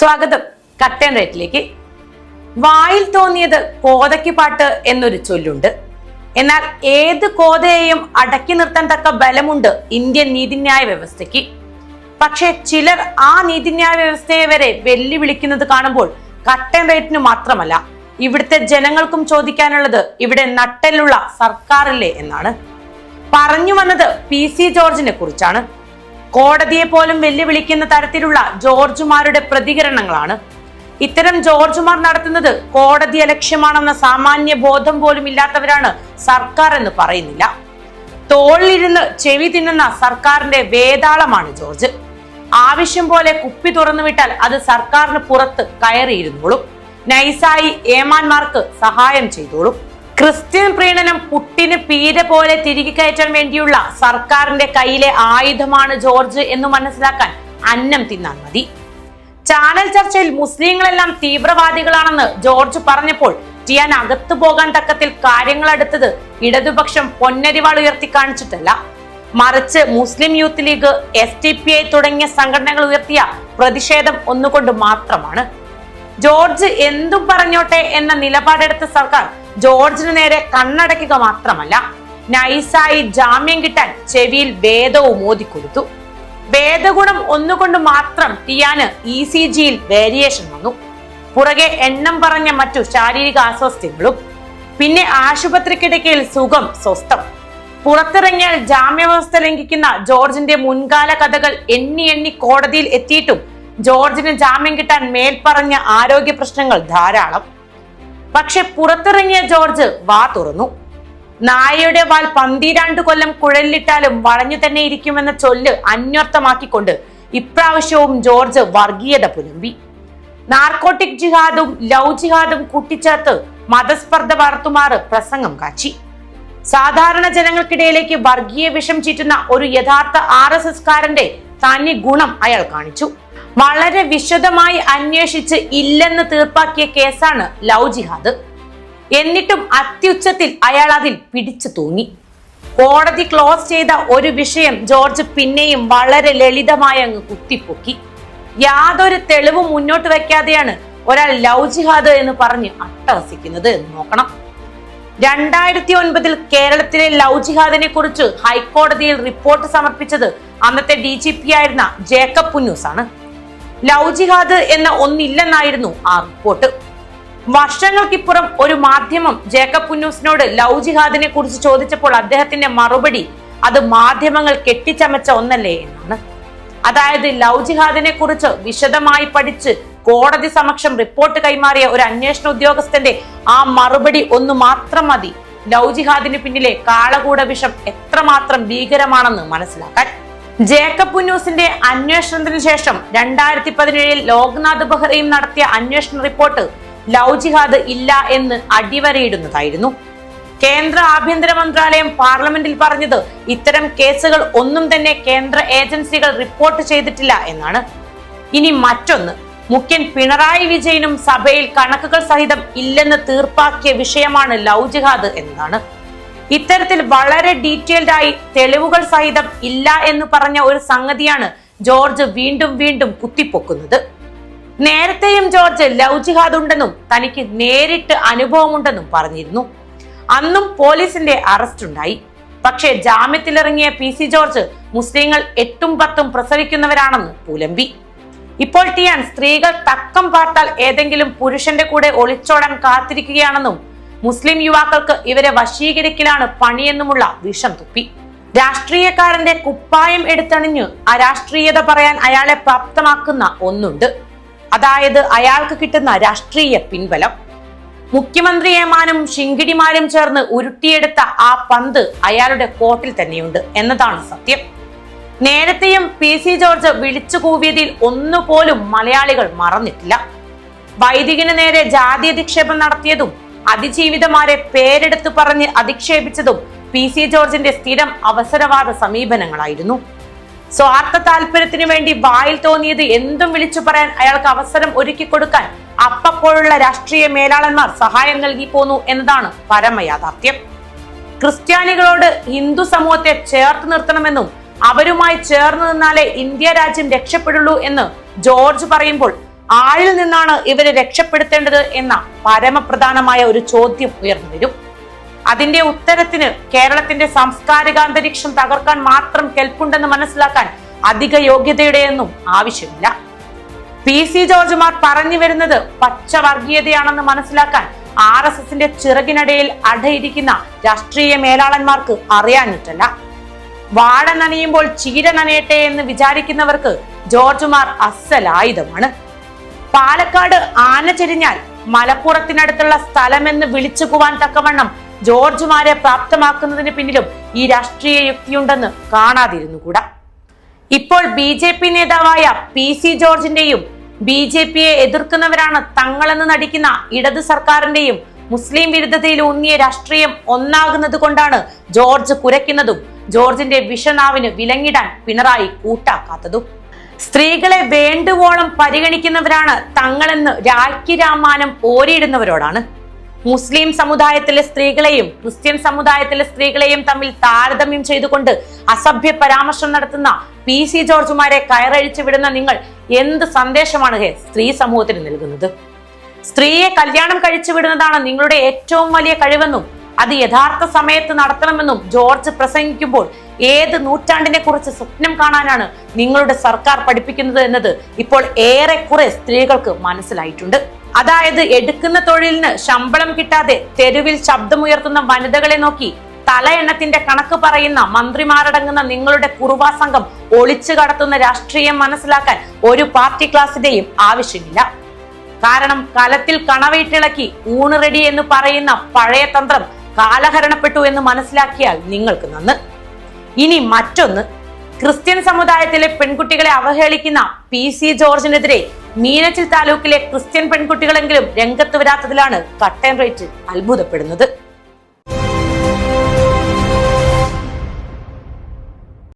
സ്വാഗതം. കട്ടൻ റേറ്റിലേക്ക്. വായിൽ തോന്നിയത് കോതയ്ക്ക് പാട്ട് എന്നൊരു ചൊല്ലുണ്ട്. എന്നാൽ ഏത് കോതയെയും അടക്കി നിർത്താൻ തക്ക ബലമുണ്ട് ഇന്ത്യൻ നീതിന്യായ വ്യവസ്ഥയ്ക്ക്. പക്ഷേ ചിലർ ആ നീതിന്യായ വ്യവസ്ഥയെ വരെ വെല്ലുവിളിക്കുന്നത് കാണുമ്പോൾ കട്ടൻ റേറ്റിന് മാത്രമല്ല ഇവിടുത്തെ ജനങ്ങൾക്കും ചോദിക്കാനുള്ളത് ഇവിടെ നട്ടലുള്ള സർക്കാരില്ലേ എന്നാണ്. പറഞ്ഞു വന്നത് പി സി ജോർജിനെ കുറിച്ചാണ്. കോടതിയെ പോലും വെല്ലുവിളിക്കുന്ന തരത്തിലുള്ള ജോർജുമാരുടെ പ്രതികരണങ്ങളാണ്. ഇത്തരം ജോർജുമാർ നടത്തുന്നത് കോടതിയെ ലക്ഷ്യമാണെന്ന സാമാന്യ ബോധം പോലും ഇല്ലാത്തവരാണ് സർക്കാർ എന്ന് പറയുന്നില്ല. തോളിലിരുന്ന് ചെവി തിന്നുന്ന സർക്കാരിന്റെ വേതാളമാണ് ജോർജ്. ആവശ്യം പോലെ കുപ്പി തുറന്നു വിട്ടാൽ അത് സർക്കാരിന് പുറത്ത് കയറിയിരുന്നോളും. നൈസായി ഏമാന്മാർക്ക് സഹായം ചെയ്തോളും. ക്രിസ്ത്യൻ പ്രീണനം പുട്ടിന് പീര പോലെ തിരികെ കയറ്റാൻ വേണ്ടിയുള്ള സർക്കാരിന്റെ കയ്യിലെ ആയുധമാണ് ജോർജ് എന്ന് മനസ്സിലാക്കാൻ അന്നം തിന്നാൽ മതി. ചാനൽ ചർച്ചയിൽ മുസ്ലിങ്ങളെല്ലാം തീവ്രവാദികളാണെന്ന് ജോർജ് പറഞ്ഞപ്പോൾ ടിയാൻ അകത്തു പോകാൻ തക്കത്തിൽ കാര്യങ്ങൾ എടുത്തത് ഇടതുപക്ഷം പൊന്നരിവാൾ ഉയർത്തി കാണിച്ചിട്ടല്ല. മറിച്ച് മുസ്ലിം യൂത്ത് ലീഗ് എസ് തുടങ്ങിയ സംഘടനകൾ ഉയർത്തിയ പ്രതിഷേധം ഒന്നുകൊണ്ട് മാത്രമാണ്. ജോർജ് എന്തും പറഞ്ഞോട്ടെ എന്ന നിലപാടെടുത്ത സർക്കാർ ജോർജിന് നേരെ കണ്ണടയ്ക്കുക മാത്രമല്ല നൈസായി ജാമ്യം കിട്ടാൻ ചെവിയിൽ വേദവും മോദിക്കൊടുത്തു വേദഗുണം ഒന്നുകൊണ്ട് മാത്രം ടിയാന് ഇ സി ജിയിൽ വേരിയേഷൻ വന്നു. പുറകെ എണ്ണം പറഞ്ഞ മറ്റു ശാരീരിക അസ്വസ്ഥ്യങ്ങളും പിന്നെ ആശുപത്രിക്കിടക്കയിൽ സുഖം സ്വസ്ഥം. പുറത്തിറങ്ങിയാൽ ജാമ്യവ്യവസ്ഥ ലംഘിക്കുന്ന ജോർജിന്റെ മുൻകാല കഥകൾ എണ്ണി എണ്ണി കോടതിയിൽ എത്തിയിട്ടും ജോർജിന് ജാമ്യം കിട്ടാൻ മേൽപ്പറഞ്ഞ ആരോഗ്യ പ്രശ്നങ്ങൾ ധാരാളം. പക്ഷെ പുറത്തിറങ്ങിയ ജോർജ് വാ തുറന്നു. നായയുടെ വാൽ പന്തിരാണ്ട് കൊല്ലം കുഴലിലിട്ടാലും വളഞ്ഞു തന്നെ ഇരിക്കുമെന്ന ചൊല്ല് അന്വർത്ഥമാക്കിക്കൊണ്ട് ഇപ്രാവശ്യവും ജോർജ് വർഗീയത പുലമ്പി. നാർക്കോട്ടിക് ജിഹാദും ലവ് ജിഹാദും കൂട്ടിച്ചേർത്ത് മതസ്പർദ്ധ വളർത്തുമാറ് പ്രസംഗം കാച്ചി. സാധാരണ ജനങ്ങൾക്കിടയിലേക്ക് വർഗീയ വിഷം ചീറ്റുന്ന ഒരു യഥാർത്ഥ ആർ എസ് എസ്കാരന്റെ തനി ഗുണം അയാൾ കാണിച്ചു. വളരെ വിശദമായി അന്വേഷിച്ച് ഇല്ലെന്ന് തീർപ്പാക്കിയ കേസാണ് ലവ് ജിഹാദ്. എന്നിട്ടും അത്യുച്ചത്തിൽ അയാൾ അതിൽ പിടിച്ചു തൂങ്ങി. കോടതി ക്ലോസ് ചെയ്ത ഒരു വിഷയം ജോർജ് പിന്നെയും വളരെ ലളിതമായി അങ്ങ് കുത്തിപ്പൊക്കി. യാതൊരു തെളിവും മുന്നോട്ട് വെക്കാതെയാണ് ഒരാൾ ലവ് ജിഹാദ് എന്ന് പറഞ്ഞ് അട്ടഹസിക്കുന്നത് എന്ന് നോക്കണം. രണ്ടായിരത്തി ഒൻപതിൽ കേരളത്തിലെ ലവ് ജിഹാദിനെ കുറിച്ച് ഹൈക്കോടതിയിൽ റിപ്പോർട്ട് സമർപ്പിച്ചത് അന്നത്തെ ഡി ജി പി ആയിരുന്ന ജേക്കബ് പുന്നൂസ് ആണ്. ലവ് ജിഹാദ് എന്ന ഒന്നില്ലെന്നായിരുന്നു ആ റിപ്പോർട്ട്. വർഷങ്ങൾക്കിപ്പുറം ഒരു മാധ്യമം ജേക്കബ് പുന്നൂസിനോട് ലവ് ജിഹാദിനെ കുറിച്ച് ചോദിച്ചപ്പോൾ അദ്ദേഹത്തിന്റെ മറുപടി അത് മാധ്യമങ്ങൾ കെട്ടിച്ചമച്ച ഒന്നല്ലേ എന്നാണ്. അതായത് ലവ് ജിഹാദിനെ കുറിച്ച് വിശദമായി പഠിച്ച് കോടതി സമക്ഷം റിപ്പോർട്ട് കൈമാറിയ ഒരു അന്വേഷണ ഉദ്യോഗസ്ഥന്റെ ആ മറുപടി ഒന്ന് മാത്രം മതി. ലവ് ജിഹാദിന് പിന്നിലെ കാളകൂട വിഷം എത്രമാത്രം ഭീകരമാണെന്ന് മനസ്സിലാക്കാൻ. ജേക്കബ് പുന്നൂസിന്റെ അന്വേഷണത്തിന് ശേഷം രണ്ടായിരത്തി പതിനേഴിൽ ലോക്നാഥ് ബെഹ്റയും നടത്തിയ അന്വേഷണ റിപ്പോർട്ട് ലവ് ജിഹാദ് ഇല്ല എന്ന് അടിവരയിടുന്നതായിരുന്നു. കേന്ദ്ര ആഭ്യന്തര മന്ത്രാലയം പാർലമെന്റിൽ പറഞ്ഞത് ഇത്തരം കേസുകൾ ഒന്നും തന്നെ കേന്ദ്ര ഏജൻസികൾ റിപ്പോർട്ട് ചെയ്തിട്ടില്ല എന്നാണ്. ഇനി മറ്റൊന്ന്. മുഖ്യൻ പിണറായി വിജയനും സഭയിൽ കണക്കുകൾ സഹിതം ഇല്ലെന്ന് തീർപ്പാക്കിയ വിഷയമാണ് ലവ് ജിഹാദ് എന്നാണ്. ഇത്തരത്തിൽ വളരെ ഡീറ്റെയിൽഡ് ആയി തെളിവുകൾ സഹിതം ഇല്ല എന്ന് പറഞ്ഞ ഒരു സംഗതിയാണ് ജോർജ് വീണ്ടും വീണ്ടും കുത്തിപ്പൊക്കുന്നത്. നേരത്തെയും ജോർജ് ലവ് ജിഹാദ് ഉണ്ടെന്നും തനിക്ക് നേരിട്ട് അനുഭവമുണ്ടെന്നും പറഞ്ഞിരുന്നു. അന്നും പോലീസിന്റെ അറസ്റ്റ് ഉണ്ടായി. പക്ഷേ ജാമ്യത്തിലിറങ്ങിയ പി സി ജോർജ് മുസ്ലിങ്ങൾ എട്ടും പത്തും പ്രസവിക്കുന്നവരാണെന്ന് പുലമ്പി. ഇപ്പോൾ ടിയാൻ സ്ത്രീകൾ തക്കം പാർത്താൽ ഏതെങ്കിലും പുരുഷന്റെ കൂടെ ഒളിച്ചോടാൻ കാത്തിരിക്കുകയാണെന്നും മുസ്ലിം യുവാക്കൾക്ക് ഇവരെ വശീകരിക്കലാണ് പണിയെന്നുമുള്ള വിഷം തുപ്പി. രാഷ്ട്രീയക്കാരന്റെ കുപ്പായം എടുത്തണിഞ്ഞ് അരാഷ്ട്രീയത പറയാൻ അയാളെ പ്രാപ്തമാക്കുന്ന ഒന്നുണ്ട്. അതായത് അയാൾക്ക് കിട്ടുന്ന രാഷ്ട്രീയ പിൻബലം. മുഖ്യമന്ത്രിയേമാനും ശിങ്കിടിമാരും ചേർന്ന് ഉരുട്ടിയെടുത്ത ആ പന്ത് അയാളുടെ കോട്ടിൽ തന്നെയുണ്ട് എന്നതാണ് സത്യം. നേരത്തെയും പി സി ജോർജ് വിളിച്ചു കൂവിയതിൽ ഒന്നുപോലും മലയാളികൾ മറന്നിട്ടില്ല. വൈദികന് നേരെ ജാതി അധിക്ഷേപം നടത്തിയതും അതിജീവിതമാരെ പേരെടുത്ത് പറഞ്ഞ് അധിക്ഷേപിച്ചതും പി സി ജോർജിന്റെ സ്ഥിരം അവസരവാദ സമീപനങ്ങളായിരുന്നു. സ്വാർത്ഥ താല്പര്യത്തിനു വേണ്ടി വായിൽ തോന്നിയത് എന്തും വിളിച്ചു പറയാൻ അയാൾക്ക് അവസരം ഒരുക്കി കൊടുക്കാൻ അപ്പപ്പോഴുള്ള രാഷ്ട്രീയ മേലാളന്മാർ സഹായം നൽകി പോന്നു എന്നതാണ് പരമയാഥാർത്ഥ്യം ക്രിസ്ത്യാനികളോട് ഹിന്ദു സമൂഹത്തെ ചേർത്ത് നിർത്തണമെന്നും അവരുമായി ചേർന്ന് നിന്നാലേ ഇന്ത്യ രാജ്യം രക്ഷപ്പെടുള്ളൂ എന്ന് ജോർജ് പറയുമ്പോൾ ആരിൽ നിന്നാണ് ഇവരെ രക്ഷപ്പെടുത്തേണ്ടത് എന്ന പരമപ്രധാനമായ ഒരു ചോദ്യം ഉയർന്നു വരും. അതിന്റെ ഉത്തരത്തിന് കേരളത്തിന്റെ സാംസ്കാരിക അന്തരീക്ഷം തകർക്കാൻ മാത്രം കെൽപ്പുണ്ടെന്ന് മനസ്സിലാക്കാൻ അധിക യോഗ്യതയുടെയൊന്നും ആവശ്യമില്ല. പി സി ജോർജുമാർ പറഞ്ഞു വരുന്നത് പച്ചവർഗീയതയാണെന്ന് മനസ്സിലാക്കാൻ ആർ എസ് എസിന്റെ ചിറകിനടയിൽ അടയിരിക്കുന്ന രാഷ്ട്രീയ മേലാളന്മാർക്ക് അറിയാഞ്ഞിട്ടല്ല. വാഴ നനയുമ്പോൾ ചീര നനയട്ടെ എന്ന് വിചാരിക്കുന്നവർക്ക് ജോർജുമാർ അസലായുധമാണ്. പാലക്കാട് ആന ചെരിഞ്ഞാൽ മലപ്പുറത്തിനടുത്തുള്ള സ്ഥലമെന്ന് വിളിച്ചു പോവാൻ തക്കവണ്ണം ജോർജുമാരെ പ്രാപ്തമാക്കുന്നതിന് പിന്നിലും ഈ രാഷ്ട്രീയ യുക്തിയുണ്ടെന്ന് കാണാതിരുന്നുകൂടാ ഇപ്പോൾ ബി ജെ പി നേതാവായ പി സി ജോർജിന്റെയും ബി ജെ പിയെ എതിർക്കുന്നവരാണ് തങ്ങളെന്ന് നടിക്കുന്ന ഇടത് സർക്കാരിന്റെയും മുസ്ലിം വിരുദ്ധതയിൽ ഊന്നിയ രാഷ്ട്രീയം ഒന്നാകുന്നത് കൊണ്ടാണ് ജോർജ് കുരയ്ക്കുന്നതും ജോർജിന്റെ വിഷനാവിന് വിലങ്ങിടാൻ പിണറായി കൂട്ടാക്കാത്തതും. സ്ത്രീകളെ വേണ്ടുവോളം പരിഗണിക്കുന്നവരാണ് തങ്ങളെന്ന് രാഖി രാമാനം പോരിയിടുന്നവരോടാണ് മുസ്ലിം സമുദായത്തിലെ സ്ത്രീകളെയും ക്രിസ്ത്യൻ സമുദായത്തിലെ സ്ത്രീകളെയും തമ്മിൽ താരതമ്യം ചെയ്തുകൊണ്ട് അസഭ്യ പരാമർശം നടത്തുന്ന പി സി ജോർജുമാരെ കയറഴിച്ചു വിടുന്ന നിങ്ങൾ എന്ത് സന്ദേശമാണ് ഹേ സ്ത്രീ സമൂഹത്തിന് നൽകുന്നത്? സ്ത്രീയെ കല്യാണം കഴിച്ചു വിടുന്നതാണ് നിങ്ങളുടെ ഏറ്റവും വലിയ കഴിവെന്നും അത് യഥാർത്ഥ സമയത്ത് നടത്തണമെന്നും ജോർജ് പ്രസംഗിക്കുമ്പോൾ ഏത് നൂറ്റാണ്ടിനെ കുറിച്ച് സ്വപ്നം കാണാനാണ് നിങ്ങളുടെ സർക്കാർ പഠിപ്പിക്കുന്നത് എന്നത് ഇപ്പോൾ ഏറെക്കുറെ സ്ത്രീകൾക്ക് മനസ്സിലായിട്ടുണ്ട്. അതായത് എടുക്കുന്ന തൊഴിലിന് ശമ്പളം കിട്ടാതെ തെരുവിൽ ശബ്ദമുയർത്തുന്ന വനിതകളെ നോക്കി തലയെണ്ണത്തിന്റെ കണക്ക് പറയുന്ന മന്ത്രിമാരടങ്ങുന്ന നിങ്ങളുടെ കുറുവാ സംഘം ഒളിച്ചു കടത്തുന്ന രാഷ്ട്രീയം മനസ്സിലാക്കാൻ ഒരു പാർട്ടി ക്ലാസിന്റെയും ആവശ്യമില്ല. കാരണം കലത്തിൽ കണവയിട്ടിളക്കി ഊണ് റെഡി എന്ന് പറയുന്ന പഴയ തന്ത്രം കാലഹരണപ്പെട്ടു എന്ന് മനസ്സിലാക്കിയാൽ നിങ്ങൾക്ക് നന്ന്. ഇനി മറ്റൊന്ന്. ക്രിസ്ത്യൻ സമുദായത്തിലെ പെൺകുട്ടികളെ അവഹേളിക്കുന്ന പി സി ജോർജിനെതിരെ മീനച്ചിൽ താലൂക്കിലെ ക്രിസ്ത്യൻ പെൺകുട്ടികളെങ്കിലും രംഗത്ത് വരാത്തതിലാണ് കട്ടൻ റേറ്റ് അത്ഭുതപ്പെടുന്നത്.